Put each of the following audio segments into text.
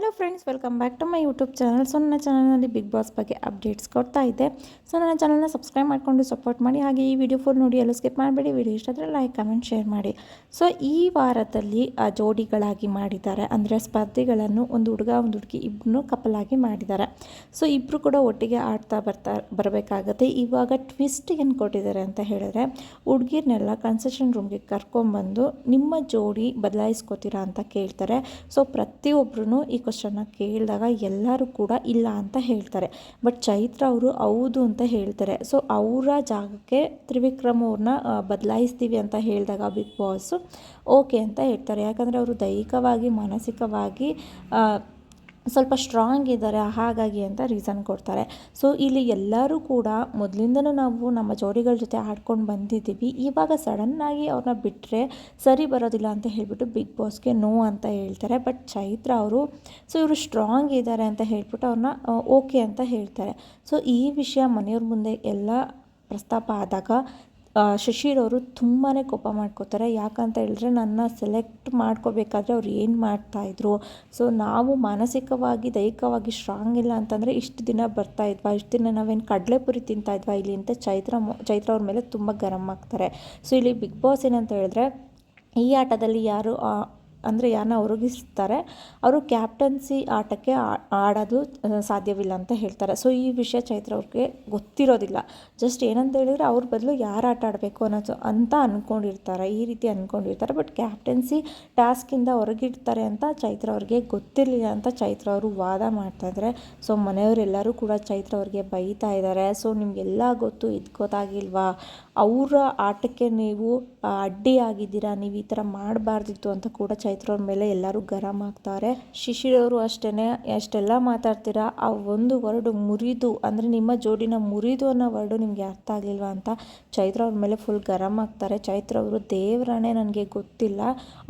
Hello friends welcome back to my YouTube channel so ನನ್ನ ಚಾನಲ್ನಲ್ಲಿ big boss ಬಗ್ಗೆ updates ಕೊಡ್ತಾ ಇದ್ದೆ ಸೊ ನನ್ನ ಚಾನಲ್ನ ಸಬ್ಸ್ಕ್ರೈಬ್ ಮಾಡಿಕೊಂಡು ಸಪೋರ್ಟ್ ಮಾಡಿ. ಹಾಗೆ ಈ ವಿಡಿಯೋ ಫುಲ್ ನೋಡಿ, ಎಲ್ಲೂ ಸ್ಕಿಪ್ ಮಾಡಬೇಡಿ. ವಿಡಿಯೋ ಇಷ್ಟ ಆದರೆ ಲೈಕ್ ಕಮೆಂಟ್ ಶೇರ್ ಮಾಡಿ. ಸೊ ಈ ವಾರದಲ್ಲಿ ಜೋಡಿಗಳಾಗಿ ಮಾಡಿದ್ದಾರೆ. ಅಂದರೆ ಸ್ಪರ್ಧಿಗಳನ್ನು ಒಂದು ಹುಡುಗ, ಒಂದು ಹುಡುಗಿ ಇಬ್ಬರು ಕಪಲ್ ಆಗಿ ಮಾಡಿದ್ದಾರೆ. ಸೊ ಇಬ್ಬರು ಕೂಡ ಒಟ್ಟಿಗೆ ಆಡ್ತಾ ಬರ್ತಾ, ಬರಬೇಕಾಗತ್ತೆ. ಇವಾಗ ಟ್ವಿಸ್ಟ್ ಏನು ಕೊಟ್ಟಿದ್ದಾರೆ ಅಂತ ಹೇಳಿದ್ರೆ, ಹುಡುಗಿರ್ನೆಲ್ಲ ಕನ್ಸೆಷನ್ ರೂಮ್ಗೆ ಕರ್ಕೊಂಬಂದು ನಿಮ್ಮ ಜೋಡಿ ಬದಲಾಯಿಸ್ಕೋತೀರಾ ಅಂತ ಕೇಳ್ತಾರೆ. ಸೊ ಪ್ರತಿಯೊಬ್ಬರೂ ಈ ಕ್ವಶನ್ನ ಕೇಳಿದಾಗ ಎಲ್ಲರೂ ಕೂಡ ಇಲ್ಲ ಅಂತ ಹೇಳ್ತಾರೆ. ಬಟ್ ಚೈತ್ರ ಅವರು ಹೌದು ಅಂತ ಹೇಳ್ತಾರೆ. ಸೊ ಅವರ ಜಾಗಕ್ಕೆ ತ್ರಿವಿಕ್ರಮ್ ಅವ್ರನ್ನ ಬದಲಾಯಿಸ್ತೀವಿ ಅಂತ ಹೇಳಿದಾಗ ಬಿಗ್ ಬಾಸು ಓಕೆ ಅಂತ ಹೇಳ್ತಾರೆ. ಯಾಕಂದರೆ ಅವರು ದೈಹಿಕವಾಗಿ, ಮಾನಸಿಕವಾಗಿ ಸ್ವಲ್ಪ ಸ್ಟ್ರಾಂಗ್ ಇದ್ದಾರೆ, ಹಾಗಾಗಿ ಅಂತ ರೀಸನ್ ಕೊಡ್ತಾರೆ. ಸೊ ಇಲ್ಲಿ ಎಲ್ಲರೂ ಕೂಡ ಮೊದಲಿಂದನೂ ನಾವು ನಮ್ಮ ಜೋಡಿಗಳ ಜೊತೆ ಆಡ್ಕೊಂಡು ಬಂದಿದ್ದೀವಿ. ಇವಾಗ ಸಡನ್ನಾಗಿ ಅವ್ರನ್ನ ಬಿಟ್ಟರೆ ಸರಿ ಬರೋದಿಲ್ಲ ಅಂತ ಹೇಳಿಬಿಟ್ಟು ಬಿಗ್ ಬಾಸ್ಗೆ ನೋ ಅಂತ ಹೇಳ್ತಾರೆ. ಬಟ್ ಚೈತ್ರ ಅವರು ಸೊ ಇವರು ಸ್ಟ್ರಾಂಗ್ ಇದ್ದಾರೆ ಅಂತ ಹೇಳ್ಬಿಟ್ಟು ಅವ್ರನ್ನ ಓಕೆ ಅಂತ ಹೇಳ್ತಾರೆ. ಸೊ ಈ ವಿಷಯ ಮನೆಯವ್ರ ಮುಂದೆ ಎಲ್ಲ ಪ್ರಸ್ತಾಪ ಆದಾಗ ಶಶಿರವರು ತುಂಬಾ ಕೋಪ ಮಾಡ್ಕೋತಾರೆ. ಯಾಕಂತ ಹೇಳಿದ್ರೆ ನನ್ನ ಸೆಲೆಕ್ಟ್ ಮಾಡ್ಕೋಬೇಕಾದ್ರೆ ಅವ್ರು ಏನು ಮಾಡ್ತಾಯಿದ್ರು ಸೊ ನಾವು ಮಾನಸಿಕವಾಗಿ, ದೈಹಿಕವಾಗಿ ಸ್ಟ್ರಾಂಗ್ ಇಲ್ಲ ಅಂತಂದರೆ ಇಷ್ಟು ದಿನ ಬರ್ತಾ ಇದ್ವಾ? ಇಷ್ಟು ದಿನ ನಾವೇನು ಕಡಲೆಪುರಿ ತಿಂತಾ ಇದ್ವಾ ಇಲ್ಲಿ ಅಂತ ಚೈತ್ರ ಚೈತ್ರ ಅವ್ರ ಮೇಲೆ ತುಂಬ ಗರಮ್ ಆಗ್ತಾರೆ. ಸೊ ಇಲ್ಲಿ ಬಿಗ್ ಬಾಸ್ ಏನಂತ ಹೇಳಿದ್ರೆ ಈ ಆಟದಲ್ಲಿ ಯಾರು ಅಂದರೆ ಯಾರನ್ನ ಒರಗಿಸ್ತಾರೆ, ಅವರು ಕ್ಯಾಪ್ಟನ್ಸಿ ಆಟಕ್ಕೆ ಆಡೋದು ಸಾಧ್ಯವಿಲ್ಲ ಅಂತ ಹೇಳ್ತಾರೆ. ಸೊ ಈ ವಿಷಯ ಚೈತ್ರ ಅವ್ರಿಗೆ ಗೊತ್ತಿರೋದಿಲ್ಲ. ಜಸ್ಟ್ ಏನಂತ ಹೇಳಿದರೆ ಅವ್ರ ಬದಲು ಯಾರು ಆಟ ಆಡಬೇಕು ಅನ್ನೋದು ಅಂತ ಅಂದ್ಕೊಂಡಿರ್ತಾರೆ ಈ ರೀತಿ ಅಂದ್ಕೊಂಡಿರ್ತಾರೆ ಬಟ್ ಕ್ಯಾಪ್ಟನ್ಸಿ ಟಾಸ್ಕಿಂದ ಹೊರಗಿಡ್ತಾರೆ ಅಂತ ಚೈತ್ರ ಅವ್ರಿಗೆ ಗೊತ್ತಿರಲಿಲ್ಲ ಅಂತ ಚೈತ್ರ ಅವರು ವಾದ ಮಾಡ್ತಾ ಇದ್ದಾರೆ ಸೊ ಮನೆಯವರೆಲ್ಲರೂ ಕೂಡ ಚೈತ್ರ ಅವ್ರಿಗೆ ಬೈತಾ ಇದ್ದಾರೆ ಸೊ ನಿಮಗೆಲ್ಲ ಗೊತ್ತು ಇದು ಗೊತ್ತಾಗಿಲ್ವಾ ಅವರ ಆಟಕ್ಕೆ ನೀವು ಅಡ್ಡಿ ಆಗಿದ್ದೀರಾ ನೀವು ಈ ಥರ ಮಾಡಬಾರ್ದಿತ್ತು ಅಂತ ಕೂಡ ಚೈತ್ರ ಅವ್ರ ಮೇಲೆ ಎಲ್ಲರೂ ಗರಂ ಆಗ್ತಾರೆ. ಶಿಶಿರವರು ಅಷ್ಟೇ ಅಷ್ಟೆಲ್ಲ ಮಾತಾಡ್ತೀರಾ? ಆ ಒಂದು ವರ್ಡು ಮುರಿದು, ಅಂದರೆ ನಿಮ್ಮ ಜೋಡಿನ ಮುರಿದು ಅನ್ನೋ ವರ್ಡು ನಿಮಗೆ ಅರ್ಥ ಆಗಲಿಲ್ವ ಅಂತ ಚೈತ್ರ ಅವ್ರ ಮೇಲೆ ಫುಲ್ ಗರಂ ಆಗ್ತಾರೆ. ಚೈತ್ರ ಅವರು, ದೇವರಾಣೆ ನನಗೆ ಗೊತ್ತಿಲ್ಲ.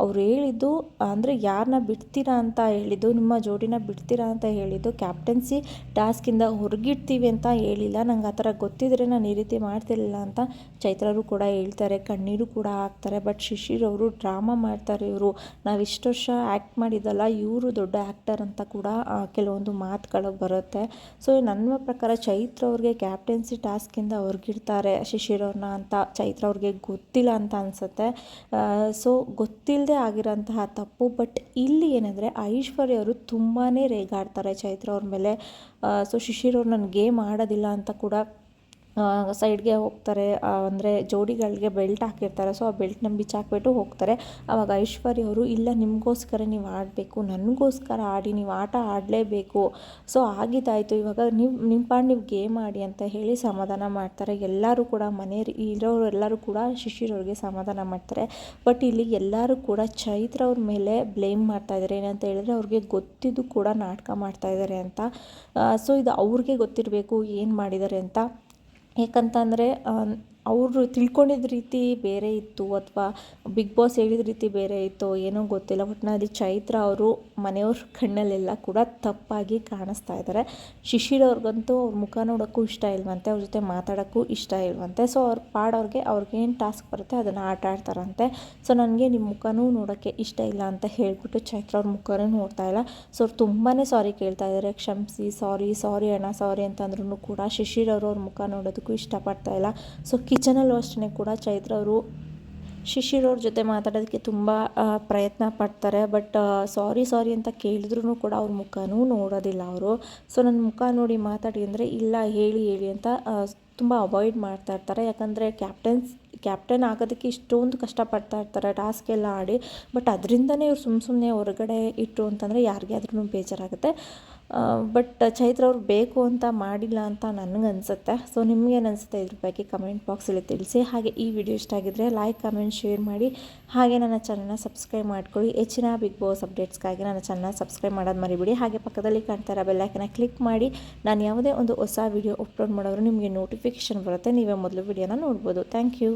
ಅವ್ರು ಹೇಳಿದ್ದು, ಅಂದರೆ ಯಾರನ್ನ ಬಿಡ್ತೀರಾ ಅಂತ ಹೇಳಿದ್ದು, ನಿಮ್ಮ ಜೋಡಿನ ಬಿಡ್ತೀರಾ ಅಂತ ಹೇಳಿದ್ದು ಕ್ಯಾಪ್ಟನ್ಸಿ ಟಾಸ್ಕಿಂದ ಹೊರಗಿಡ್ತೀವಿ ಅಂತ ಹೇಳಿಲ್ಲ. ನಂಗೆ ಆ ಥರ ಗೊತ್ತಿದ್ರೆ ನಾನು ಈ ರೀತಿ ಮಾಡ್ತಿರಲಿಲ್ಲ ಅಂತ ಚೈತ್ರರು ಕೂಡ ಹೇಳ್ತಾರೆ, ಕಣ್ಣೀರು ಕೂಡ ಹಾಕ್ತಾರೆ ಬಟ್ ಶಿಶಿರ್ ಅವರು ಡ್ರಾಮಾ ಮಾಡ್ತಾರೆ ಇವರು. ನಾವು ಇಷ್ಟು ವರ್ಷ ಆ್ಯಕ್ಟ್ ಮಾಡಿದ್ದಲ್ಲ, ಇವರು ದೊಡ್ಡ ಆ್ಯಕ್ಟರ್ ಅಂತ ಕೂಡ ಕೆಲವೊಂದು ಮಾತುಗಳು ಬರುತ್ತೆ. ಸೊ ನನ್ನ ಪ್ರಕಾರ ಚೈತ್ರ ಅವ್ರಿಗೆ ಕ್ಯಾಪ್ಟೆನ್ಸಿ ಟಾಸ್ಕಿಂದ ಹೊರಗಿಡ್ತಾರೆ ಶಿಶಿರ್ ಅವ್ರನ್ನ ಅಂತ. ಚೈತ್ರ ಅವ್ರಿಗೆ ಗೊತ್ತಿಲ್ಲ ಅಂತ ಅನಿಸುತ್ತೆ. ಸೊ ಗೊತ್ತಿಲ್ಲದೆ ಆಗಿರೋಂತಹ ತಪ್ಪು ಬಟ್ ಇಲ್ಲಿ ಏನಂದರೆ ಐಶ್ವರ್ಯ ಅವರು ತುಂಬಾ ರೇಗಾಡ್ತಾರೆ ಚೈತ್ರ ಅವ್ರ ಮೇಲೆ. ಸೊ ಶಿಶಿರ್ ಅವ್ರು ನನ್ನ ಗೇಮ್ ಆಡೋದಿಲ್ಲ ಅಂತ ಕೂಡ ಸೈಡ್ಗೆ ಹೋಗ್ತಾರೆ ಅಂದರೆ ಜೋಡಿಗಳಿಗೆ ಬೆಲ್ಟ್ ಹಾಕಿರ್ತಾರೆ. ಸೊ ಆ ಬೆಲ್ಟ್ನ ಬಿಚ್ಚಾಕ್ಬಿಟ್ಟು ಹೋಗ್ತಾರೆ. ಆವಾಗ ಐಶ್ವರ್ಯ ಅವರು, ಇಲ್ಲ, ನಿಮಗೋಸ್ಕರ ನೀವು ಆಡಬೇಕು, ನನಗೋಸ್ಕರ ಆಡಿ, ನೀವು ಆಟ ಆಡಲೇಬೇಕು. ಸೊ ಆಗಿದ್ದಾಯಿತು. ಇವಾಗ ನೀವು, ನಿಮ್ಮ ಪಾಡ್ ನೀವು ಗೇಮ್ ಆಡಿ ಅಂತ ಹೇಳಿ ಸಮಾಧಾನ ಮಾಡ್ತಾರೆ. ಎಲ್ಲರೂ ಕೂಡ ಮನೆ ಇರೋರು ಎಲ್ಲರೂ ಕೂಡ ಶಿಶಿರವ್ರಿಗೆ ಸಮಾಧಾನ ಮಾಡ್ತಾರೆ. ಬಟ್ ಇಲ್ಲಿ ಎಲ್ಲರೂ ಕೂಡ ಚೈತ್ರ ಅವ್ರ ಮೇಲೆ ಬ್ಲೇಮ್ ಮಾಡ್ತಾ ಇದ್ದಾರೆ ಏನಂತ ಹೇಳಿದ್ರೆ, ಅವ್ರಿಗೆ ಗೊತ್ತಿದ್ದು ಕೂಡ ನಾಟಕ ಮಾಡ್ತಾ ಇದ್ದಾರೆ ಅಂತ. ಸೊ ಇದು ಅವ್ರಿಗೆ ಗೊತ್ತಿರಬೇಕು, ಏನು ಮಾಡಿದ್ದಾರೆ ಅಂತ. ಯಾಕಂತಂದರೆ ಅವರು ತಿಳ್ಕೊಂಡಿದ್ದ ರೀತಿ ಬೇರೆ ಇತ್ತು ಅಥವಾ ಬಿಗ್ ಬಾಸ್ ಹೇಳಿದ ರೀತಿ ಬೇರೆ ಇತ್ತು ಏನೋ ಗೊತ್ತಿಲ್ಲ. ಒಟ್ಟಿನಲ್ಲಿ ಚೈತ್ರ ಅವರು ಮನೆಯವ್ರ ಕಣ್ಣಲ್ಲೆಲ್ಲ ಕೂಡ ತಪ್ಪಾಗಿ ಕಾಣಿಸ್ತಾ ಇದ್ದಾರೆ. ಶಿಶಿರ್ ಅವ್ರಿಗಂತೂ ಅವ್ರ ಮುಖ ನೋಡೋಕ್ಕೂ ಇಷ್ಟ ಇಲ್ವಂತೆ, ಅವ್ರ ಜೊತೆ ಮಾತಾಡೋಕ್ಕೂ ಇಷ್ಟ ಇಲ್ವಂತೆ. ಸೊ ಅವ್ರ ಪಾಡವ್ರಿಗೆ ಅವ್ರಿಗೇನು ಟಾಸ್ಕ್ ಬರುತ್ತೆ ಅದನ್ನು ಆಟ ಆಡ್ತಾರಂತೆ. ಸೊ ನನಗೆ ನಿಮ್ಮ ಮುಖನೂ ನೋಡೋಕ್ಕೆ ಇಷ್ಟ ಇಲ್ಲ ಅಂತ ಹೇಳಿಬಿಟ್ಟು ಚೈತ್ರ ಅವ್ರ ಮುಖನೂ ನೋಡ್ತಾ ಇಲ್ಲ. ಸೊ ಅವ್ರು ತುಂಬಾ ಸಾರಿ ಕೇಳ್ತಾ ಇದ್ದಾರೆ. ಕ್ಷಮಿಸಿ ಸಾರಿ ಸಾರಿ ಅಣ್ಣ ಸಾರಿ ಅಂತಂದ್ರೂ ಕೂಡ ಶಿಶಿರ್ ಅವರು ಅವ್ರ ಮುಖ ನೋಡೋದಕ್ಕೂ ಇಷ್ಟಪಡ್ತಾ ಇಲ್ಲ. ಸೊ ಕಿಚನಲ್ಲೂ ಅಷ್ಟೇ ಕೂಡ ಚೈತ್ರ ಅವರು ಶಿಶಿರವ್ರ ಜೊತೆ ಮಾತಾಡೋದಕ್ಕೆ ತುಂಬ ಪ್ರಯತ್ನ ಪಡ್ತಾರೆ. ಬಟ್ ಸಾರಿ ಸಾರಿ ಅಂತ ಕೇಳಿದ್ರೂ ಕೂಡ ಅವ್ರ ಮುಖನೂ ನೋಡೋದಿಲ್ಲ ಅವರು. ಸೊ, ನನ್ನ ಮುಖ ನೋಡಿ ಮಾತಾಡಿ ಅಂದರೆ, ಇಲ್ಲ, ಹೇಳಿ ಹೇಳಿ ಅಂತ ತುಂಬ ಅವಾಯ್ಡ್ ಮಾಡ್ತಾ ಇರ್ತಾರೆ. ಯಾಕಂದರೆ ಕ್ಯಾಪ್ಟನ್ಸ್ ಕ್ಯಾಪ್ಟನ್ ಆಗೋದಕ್ಕೆ ಇಷ್ಟೊಂದು ಕಷ್ಟಪಡ್ತಾ ಇರ್ತಾರೆ ಟಾಸ್ಕ್ ಎಲ್ಲ ಆಡಿ. ಬಟ್, ಅದರಿಂದನೇ ಇವ್ರು ಸುಮ್ಮ ಸುಮ್ಮನೆ ಹೊರಗಡೆ ಇಟ್ಟು ಅಂತಂದರೆ ಯಾರಿಗೆ ಆದ್ರೂ ಬೇಜಾರಾಗುತ್ತೆ. ಬಟ್ ಚೈತ್ರ ಅವ್ರು ಬೇಕು ಅಂತ ಮಾಡಿಲ್ಲ ಅಂತ ನನಗನ್ಸುತ್ತೆ. ಸೊ ನಿಮಗೇನಿಸುತ್ತೆ ಇದ್ರ ಬಗ್ಗೆ ಕಮೆಂಟ್ ಬಾಕ್ಸಲ್ಲಿ ತಿಳಿಸಿ. ಹಾಗೆ ಈ ವಿಡಿಯೋ ಇಷ್ಟ ಆಗಿದ್ದರೆ ಲೈಕ್ ಕಮೆಂಟ್ ಶೇರ್ ಮಾಡಿ. ಹಾಗೆ ನನ್ನ ಚಾನಲ್ನ ಸಬ್ಸ್ಕ್ರೈಬ್ ಮಾಡ್ಕೊಳ್ಳಿ. ಹೆಚ್ಚಿನ ಬಿಗ್ ಬಾಸ್ ಅಪ್ಡೇಟ್ಸ್ಗಾಗಿ ನನ್ನ ಚಾನಲ್ನ ಸಬ್ಸ್ಕ್ರೈಬ್ ಮಾಡೋದು ಮರಿಬಿಡಿ. ಹಾಗೆ ಪಕ್ಕದಲ್ಲಿ ಕಾಣ್ತಾ ಇರೋ ಬೆಲ್ಲೈಕನ್ನ ಕ್ಲಿಕ್ ಮಾಡಿ. ನಾನು ಯಾವುದೇ ಒಂದು ಹೊಸ ವಿಡಿಯೋ ಅಪ್ಲೋಡ್ ಮಾಡೋರು ನಿಮಗೆ ನೋಟಿಫಿಕೇಷನ್ ಬರುತ್ತೆ. ನೀವೇ ಮೊದಲು ವಿಡಿಯೋನ ನೋಡ್ಬೋದು. Thank you